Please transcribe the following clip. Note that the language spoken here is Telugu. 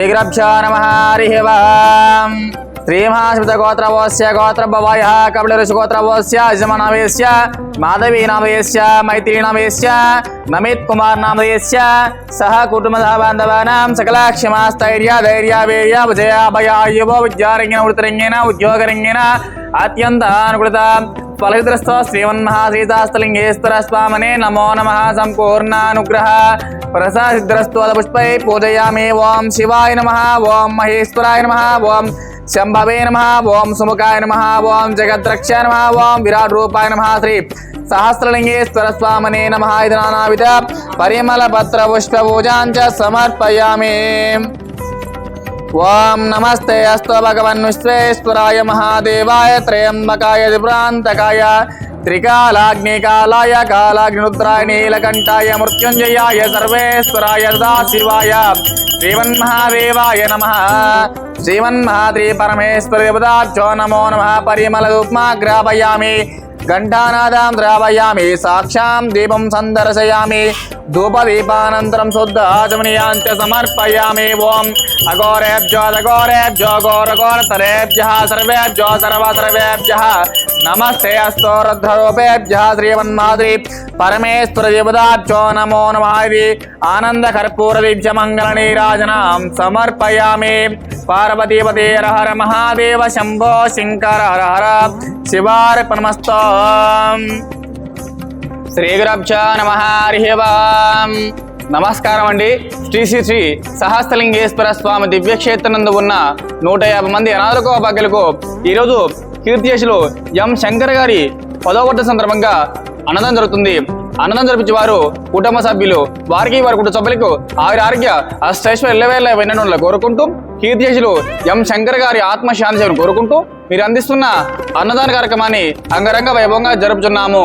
శ్రీగ్రభ్యో నమ హరి ఓం శ్రీమహాశ్రితగోత్రవోస్య గోత్రభవాయ కపిల ఋషిగోత్రవోస్య యజమానవేస్య మాధవీ నామయేస్య మైత్రీ నామయేస్య నమిత్ కుమార్ నామయేస్య సహ కుటుంబ బాంధవానాం సకల క్షమాస్థైర్య ధైర్య వీర్య విజయ భయ యువ విద్యారంగిన వృత్తరంగిన ఉద్యోగరంగిన అత్యంత అనుకృత ఫలహిద్రస్తో శ్రీమన్మహాసీతాస్తలింగేశ్వర స్వామనే నమో నమ సంపూర్ణానుగ్రహ ప్రసాదిద్రస్తో పుష్పై పూజయామి ఓం శివాయ నమ ఓం మహేశ్వరాయ నమ ఓం శంభవే నమ ఓం సుముఖాయ నమ ఓం జగద్రక్షాయ నమ ఓం విరాట్ రూపాయ నమ శ్రీ సహస్రలింగేశ్వర స్వామనే నమ ఇది నానావిధ పరిమళ పత్ర పుష్ప పూజాంచ సమర్పయామి ఓం నమస్తే అస్తో భగవన్విశ్వేశ్వరాయ మహాదేవాయ త్రయంబకాయ త్రిపురాంతకాయ త్రికాలాగ్నికాలాయ కాలాగ్నిరుద్రాయ నీలకంఠాయ మృత్యుంజయాయ సర్వేశ్వరాయ సదాశివాయ శ్రీమన్మహాదేవాయ నమ. శ్రీమన్మహాద్రి పరమేశ్వర దేవతాభ్యో నమో నమ. పరిమళ ఉపమాగ్రాపయామి ఘంటానాదాం ద్రావయామి సాక్షాం దీపం సందర్శయామి. धूपदीपानन्तरं शुद्ध आचमनीयाञ्च समर्पयामि ओम् अघोरेभ्यो दघोरेभ्यो घोरघोरतरेभ्यः सर्वेभ्यो सर्वसर्वेभ्यः नमस्ते अस्तो रुद्ररूपेभ्यः श्रीमन्माद्रि परमेश्वरदेवताभ्यो नमो नमादि आनन्दकर्पूरदीभ्यमङ्गलनीराजनां समर्पयामि। पार्वतीपते हर हर महादेव, शम्भो शङ्कर हर हर शिवार्पणमस्त। శ్రీ గురభ్య నమ హరి నమస్కారం అండి శ్రీ శ్రీ శ్రీ సహస్రలింగేశ్వర స్వామి దివ్యక్షేత్రనందు ఉన్న నూట యాభై మంది అనాథలకు అభాగ్యులకు ఈరోజు కీర్తిశేషులు ఎం శంకర్ గారి పదో వర్ధ సందర్భంగా అన్నదానం జరుగుతుంది. అన్నదానం జరిపించే వారు కుటుంబ సభ్యులు వారికి వారి కుటుంబ సభ్యులకు ఆవిరి ఆరోగ్య అష్టైశ్వర్య ఎల్లవేళ వినడంలో కోరుకుంటూ కీర్తిశేషులు ఎం శంకర్ గారి ఆత్మశాంతి కోరుకుంటూ మీరు అందిస్తున్న అన్నదాన కార్యక్రమాన్ని అంగరంగ వైభవంగా జరుపుచున్నాము.